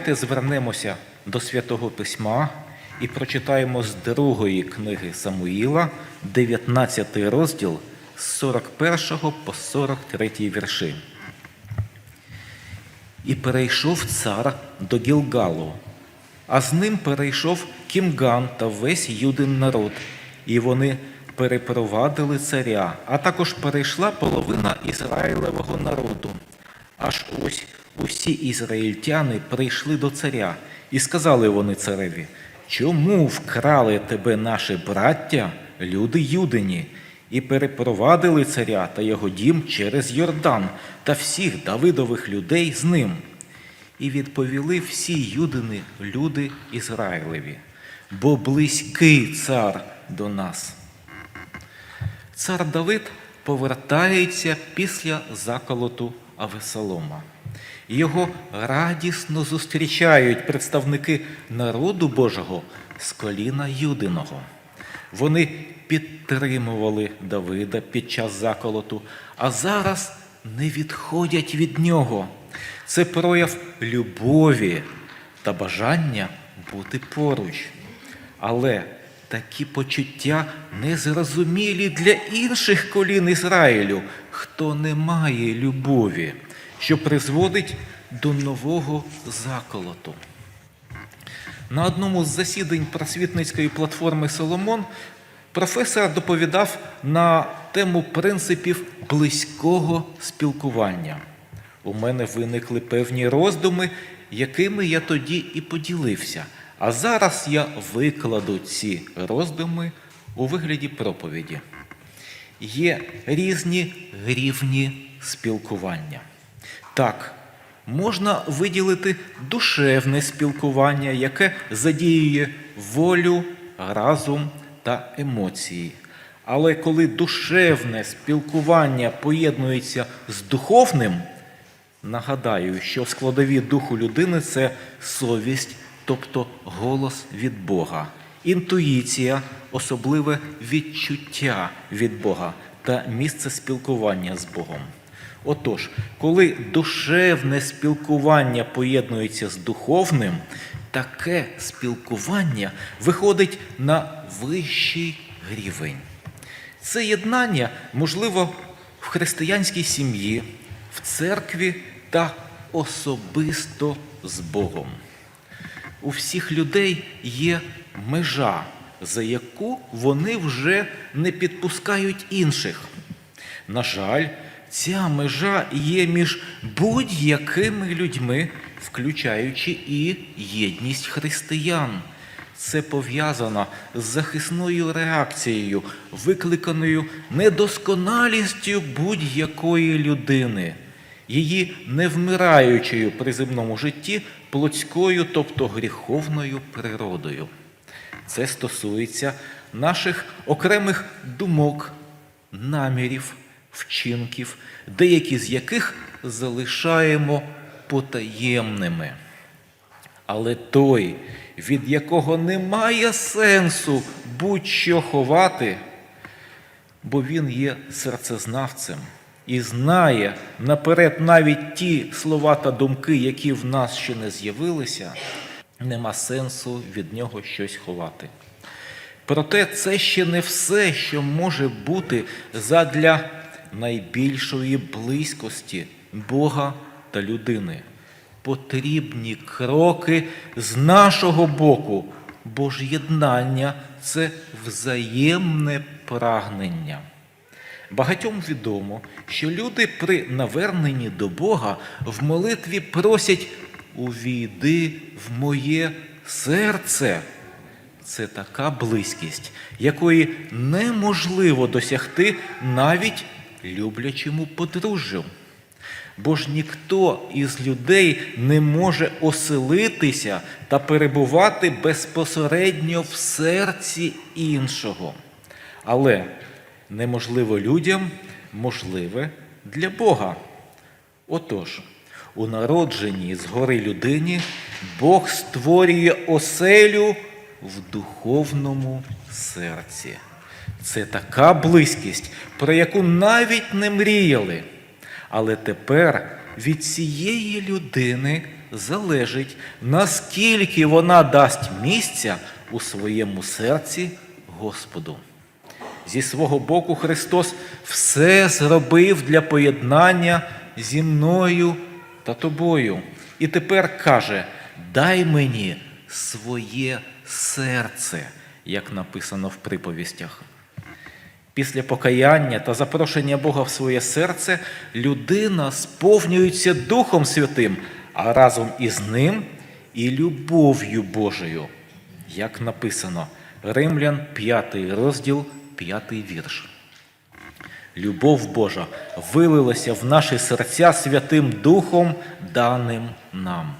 давайте звернемося до Святого Письма і прочитаємо з другої книги Самуїла, 19 розділ з 41 по 43 вірші. І перейшов цар до Гілгалу, а з ним перейшов Кімган та весь юдин народ, і вони перепровадили царя, а також перейшла половина Ізраїлевого народу. Аж ось усі ізраїльтяни прийшли до царя, і сказали вони цареві, чому вкрали тебе наші браття, люди юдині, і перепровадили царя та його дім через Йордан та всіх Давидових людей з ним. І відповіли всі юдини, люди Ізраїлеві, бо близький цар до нас. Цар Давид повертається після заколоту Авесолома. Його радісно зустрічають представники народу Божого з коліна Юдиного. Вони підтримували Давида під час заколоту, а зараз не відходять від нього. Це прояв любові та бажання бути поруч. Але такі почуття незрозумілі для інших колін Ізраїлю, хто не має любові, що призводить до нового заколоту. На одному з засідань просвітницької платформи Соломон професор доповідав на тему принципів близького спілкування. У мене виникли певні роздуми, якими я тоді і поділився. А зараз я викладу ці роздуми у вигляді проповіді. Є різні рівні спілкування. Так, можна виділити душевне спілкування, яке задіює волю, разум та емоції. Але коли душевне спілкування поєднується з духовним, нагадаю, що складові духу людини це совість, тобто голос від Бога, інтуїція, особливе відчуття від Бога та місце спілкування з Богом. Отож, коли душевне спілкування поєднується з духовним, таке спілкування виходить на вищий рівень. Це єднання можливо в християнській сім'ї, в церкві та особисто з Богом. У всіх людей є межа, за яку вони вже не підпускають інших. На жаль, ця межа є між будь-якими людьми, включаючи і єдність християн. Це пов'язано з захисною реакцією, викликаною недосконалістю будь-якої людини, її невмираючою при земному житті плотською, тобто гріховною природою. Це стосується наших окремих думок, намірів, вчинків, деякі з яких залишаємо потаємними. Але той, від якого немає сенсу будь-що ховати, бо він є серцезнавцем і знає наперед навіть ті слова та думки, які в нас ще не з'явилися, нема сенсу від нього щось ховати. Проте це ще не все, що може бути задля найбільшої близькості Бога та людини. Потрібні кроки з нашого боку, бо ж єднання це взаємне прагнення. Багатьом відомо, що люди при наверненні до Бога в молитві просять увійди в моє серце. Це така близькість, якої неможливо досягти навіть люблячому подружжю. Бо ж ніхто із людей не може оселитися та перебувати безпосередньо в серці іншого. Але неможливо людям, можливе для Бога. Отож, у народженні згори людині Бог створює оселю в духовному серці. Це така близькість, про яку навіть не мріяли. Але тепер від цієї людини залежить, наскільки вона дасть місця у своєму серці Господу. Зі свого боку Христос все зробив для поєднання зі мною та тобою. І тепер каже: дай мені своє серце, як написано в приповістях. Після покаяння та запрошення Бога в своє серце людина сповнюється Духом Святим, а разом із ним і любов'ю Божою, як написано Римлян 5 розділ, 5 вірш. Любов Божа вилилася в наші серця Святим Духом, даним нам.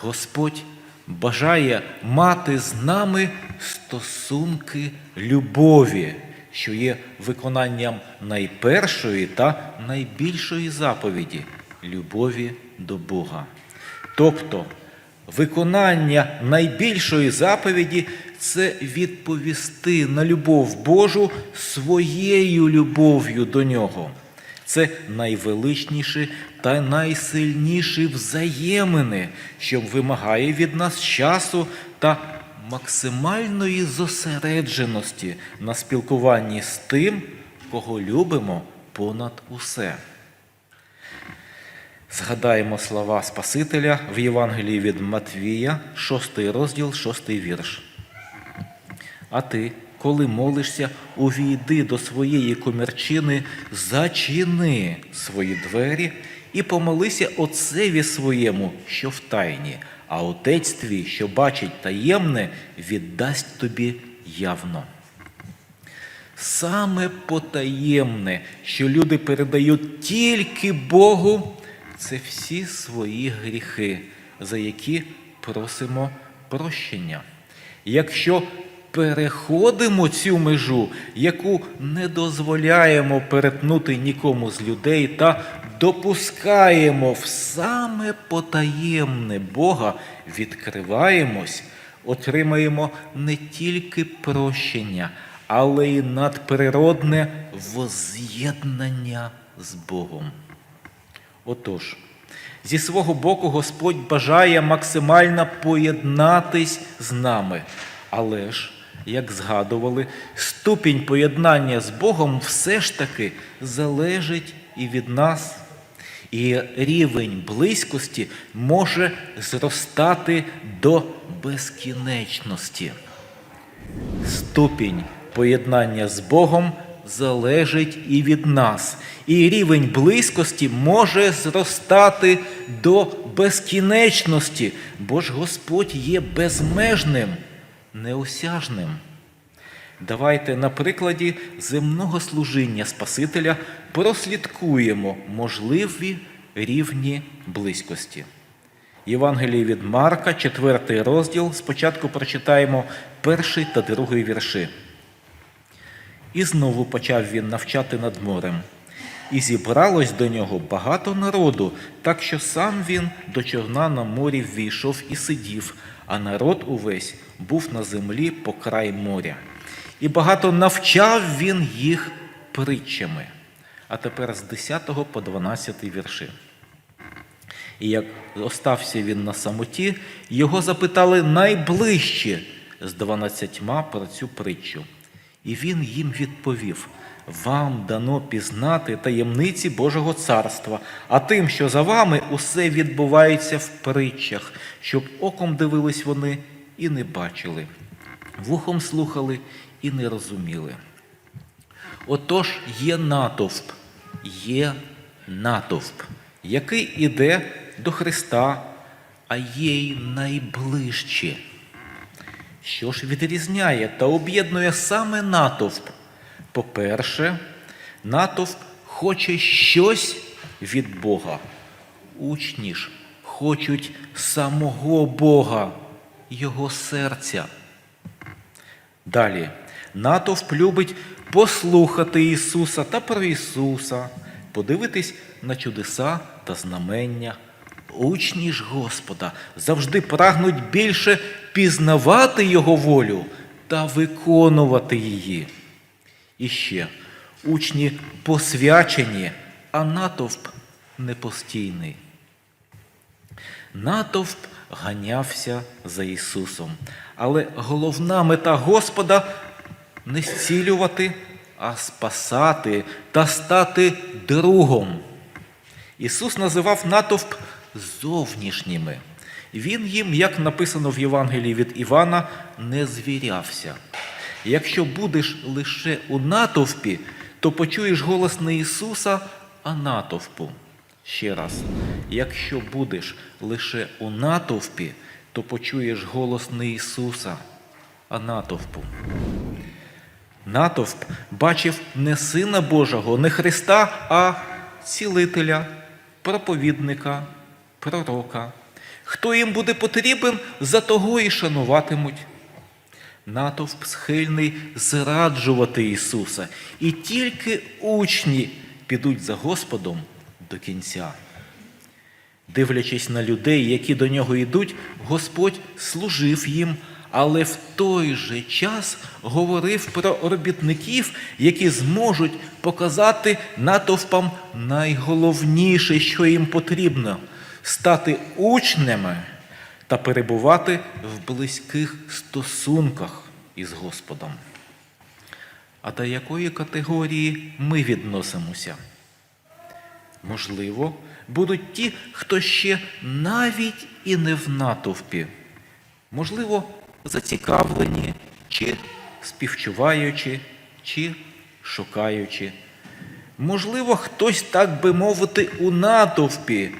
Господь бажає мати з нами стосунки любові, що є виконанням найпершої та найбільшої заповіді любові до Бога. Тобто, виконання найбільшої заповіді це відповісти на любов Божу своєю любов'ю до нього. Це найвеличніші та найсильніші взаємини, що вимагає від нас часу та максимальної зосередженості на спілкуванні з тим, кого любимо понад усе. Згадаємо слова Спасителя в Євангелії від Матвія, 6 розділ, 6 вірш. А ти, коли молишся, увійди до своєї комірчини, зачини свої двері і помолися Отцеві своєму, що в тайні, а Отець твій, що бачить таємне, віддасть тобі явно. Саме потаємне, що люди передають тільки Богу, це всі свої гріхи, за які просимо прощення. Якщо переходимо цю межу, яку не дозволяємо перетнути нікому з людей, та допускаємо в саме потаємне Бога, відкриваємось, отримаємо не тільки прощення, але й надприродне воз'єднання з Богом. Отож, зі свого боку Господь бажає максимально поєднатись з нами. Але ж, як згадували, ступінь поєднання з Богом все ж таки залежить і від нас. І рівень близькості може зростати до безкінечності. Ступінь поєднання з Богом залежить і від нас. І рівень близькості може зростати до безкінечності, бо ж Господь є безмежним, неосяжним. Давайте на прикладі земного служіння Спасителя прослідкуємо можливі рівні близькості. Євангеліє від Марка, 4 розділ. Спочатку прочитаємо перший та другий вірши. І знову почав він навчати над морем. І зібралось до нього багато народу, так що сам він до човна на морі ввійшов і сидів, а народ увесь був на землі по край моря. І багато навчав він їх притчами. А тепер з 10 по 12 вірши. І як остався він на самоті, його запитали найближчі з дванадцятьма про цю притчу. І він їм відповів: Вам дано пізнати таємниці Божого царства, а тим, що за вами, усе відбувається в притчах, щоб оком дивились вони і не бачили, вухом слухали і не розуміли. Отож є натовп, є натовп, який іде до Христа, а є й найближчі. Що ж відрізняє та об'єднує саме натовп? По-перше, натовп хоче щось від Бога. Учні ж хочуть самого Бога, Його серця. Далі, натовп любить послухати Ісуса та про Ісуса, подивитись на чудеса та знамення. Учні ж Господа завжди прагнуть більше пізнавати Його волю та виконувати її. І ще учні посвячені, а натовп непостійний. Натовп ганявся за Ісусом. Але головна мета Господа не зцілювати, а спасати та стати другом. Ісус називав натовп зовнішніми. Він їм, як написано в Євангелії від Івана, не звірявся. Якщо будеш лише у натовпі, то почуєш голос не Ісуса, а натовпу. Ще раз, якщо будеш лише у натовпі, то почуєш голос не Ісуса, а натовпу. Натовп бачив не Сина Божого, не Христа, а цілителя, проповідника, пророка. Хто їм буде потрібен, за того і шануватимуть. Натовп схильний зраджувати Ісуса, і тільки учні підуть за Господом до кінця. Дивлячись на людей, які до нього йдуть, Господь служив їм, але в той же час говорив про робітників, які зможуть показати натовпам найголовніше, що їм потрібно стати учнями та перебувати в близьких стосунках із Господом. А до якої категорії ми відносимося? Можливо, будуть ті, хто ще навіть і не в натовпі, можливо, зацікавлені, чи співчуваючи, чи шукаючи. Можливо, хтось, так би мовити, у натовпі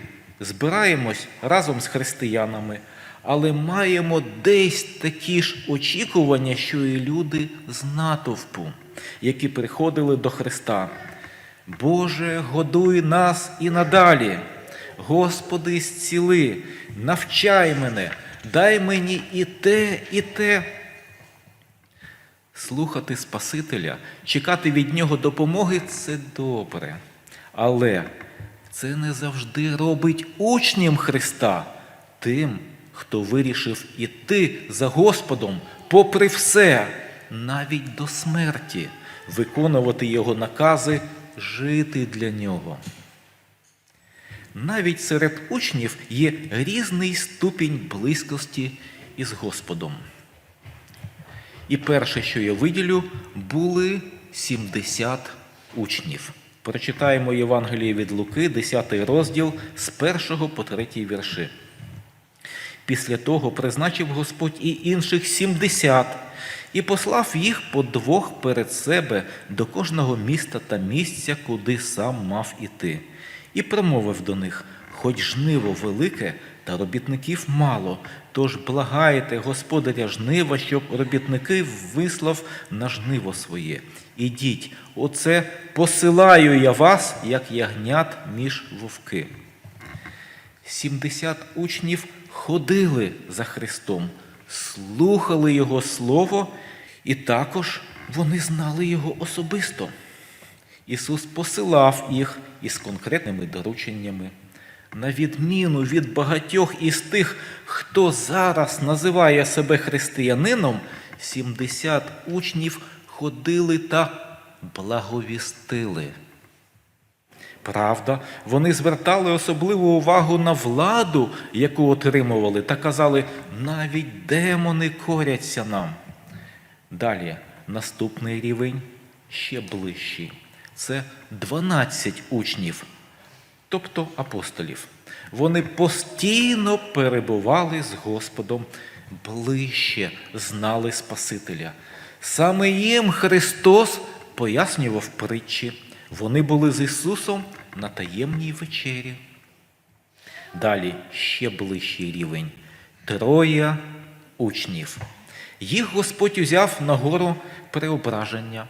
збираємось разом з християнами, але маємо десь такі ж очікування, що і люди з натовпу, які приходили до Христа. Боже, годуй нас і надалі. Господи, зціли, навчай мене, дай мені і те, і те. Слухати Спасителя, чекати від Нього допомоги це добре. Але це не завжди робить учнем Христа, тим, хто вирішив іти за Господом, попри все, навіть до смерті, виконувати Його накази, жити для Нього. Навіть серед учнів є різний ступінь близькості із Господом. І перше, що я виділю, були 70 учнів. Прочитаємо Євангеліє від Луки, 10 розділ з 1 по 3 вірші. Після того призначив Господь і інших 70, і послав їх по двох перед себе до кожного міста та місця, куди сам мав іти, і промовив до них: Хоч жниво велике, та робітників мало, тож благайте господаря жнива, щоб робітники вислав на жниво своє. Ідіть, оце посилаю я вас, як ягнят між вовки. Сімдесят учнів ходили за Христом, слухали Його Слово, і також вони знали Його особисто. Ісус посилав їх із конкретними дорученнями. На відміну від багатьох із тих, хто зараз називає себе християнином, 70 учнів ходили та благовістили. Правда, вони звертали особливу увагу на владу, яку отримували, та казали, навіть демони коряться нам. Далі, наступний рівень ще ближчий. Це 12 учнів, тобто апостолів. Вони постійно перебували з Господом ближче, знали Спасителя. Саме їм Христос пояснював притчі. Вони були з Ісусом на таємній вечері. Далі ще ближчий рівень. Троє учнів. Їх Господь узяв на гору преображення.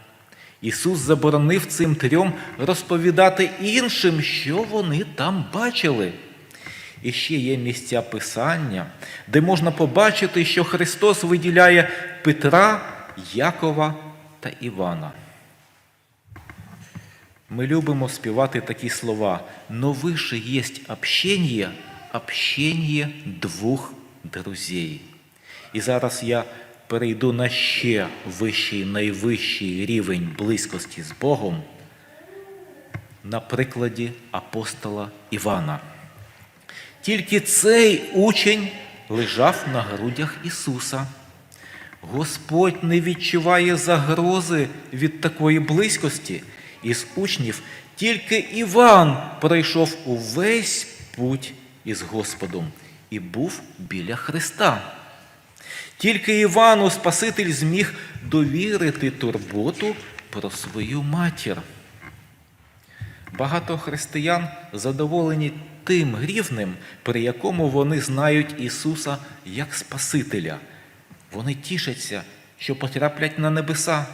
Ісус заборонив цим трьом розповідати іншим, що вони там бачили. І ще є місця Писання, де можна побачити, що Христос виділяє Петра, Якова та Івана. Ми любимо співати такі слова, но выше есть общение, общение двох друзей. І зараз я перейду на ще вищий, найвищий рівень близькості з Богом на прикладі апостола Івана. Тільки цей учень лежав на грудях Ісуса. Господь не відчуває загрози від такої близькості. Із учнів тільки Іван пройшов увесь путь із Господом і був біля Христа. Тільки Івану Спаситель зміг довірити турботу про свою матір. Багато християн задоволені тим рівнем, при якому вони знають Ісуса як Спасителя. Вони тішаться, що потраплять на небеса,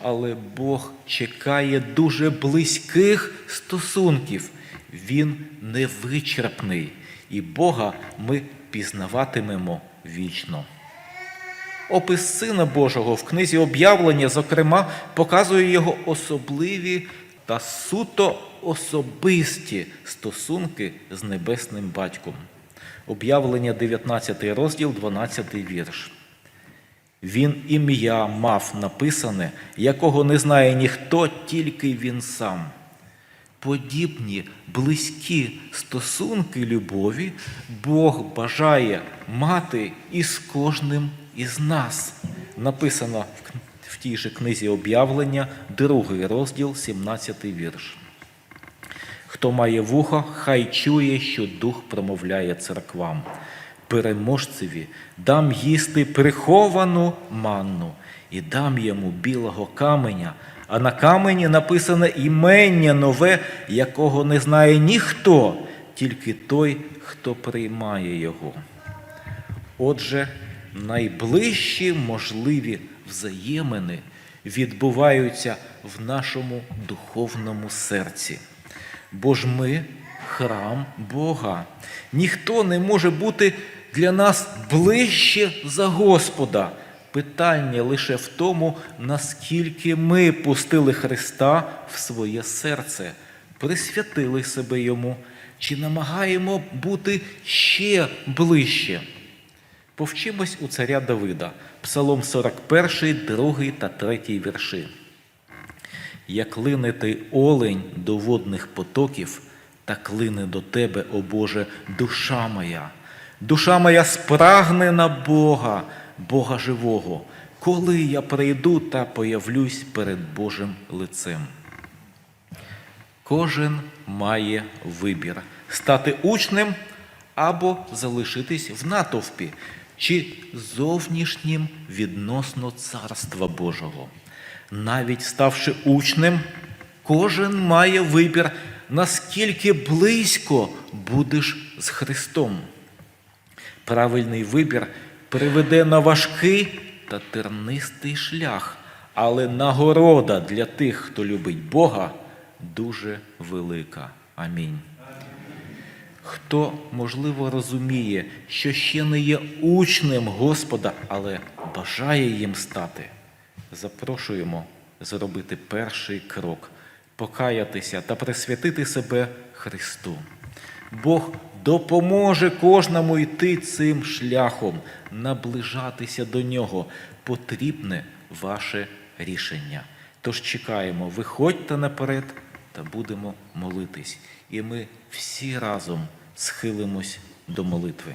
але Бог чекає дуже близьких стосунків. Він невичерпний, і Бога ми пізнаватимемо вічно. Опис Сина Божого в книзі об'явлення, зокрема, показує його особливі та суто особисті стосунки з небесним батьком. Об'явлення 19 розділ, 12 вірш. Він ім'я мав написане, якого не знає ніхто, тільки він сам. Подібні близькі стосунки любові Бог бажає мати із кожним із нас. Написано в тій же книзі об'явлення, другий розділ, 17 вірш. Хто має вухо, хай чує, що дух промовляє церквам. Переможцеві дам їсти приховану манну і дам йому білого каменя, а на камені написане імення нове, якого не знає ніхто, тільки той, хто приймає його. Отже, найближчі можливі взаємини відбуваються в нашому духовному серці. Бо ж ми храм Бога. Ніхто не може бути для нас ближче за Господа. Питання лише в тому, наскільки ми пустили Христа в своє серце, присвятили себе Йому, чи намагаємо бути ще ближче. Повчимось у царя Давида, Псалом 41, 2 та 3 вірші. Як лине олень до водних потоків, так лине до тебе, о Боже, душа моя. Душа моя спрагне на Бога, Бога живого, коли я прийду та появлюсь перед Божим лицем. Кожен має вибір стати учнем або залишитись в натовпі, чи зовнішнім відносно Царства Божого. Навіть ставши учнем, кожен має вибір, наскільки близько будеш з Христом. Правильний вибір приведе на важкий та тернистий шлях, але нагорода для тих, хто любить Бога, дуже велика. Амінь. Хто, можливо, розуміє, що ще не є учнем Господа, але бажає їм стати, запрошуємо зробити перший крок, покаятися та присвятити себе Христу. Бог допоможе кожному йти цим шляхом, наближатися до нього. Потрібне ваше рішення. Тож чекаємо, виходьте наперед та будемо молитись. І ми всі разом схилимось до молитви.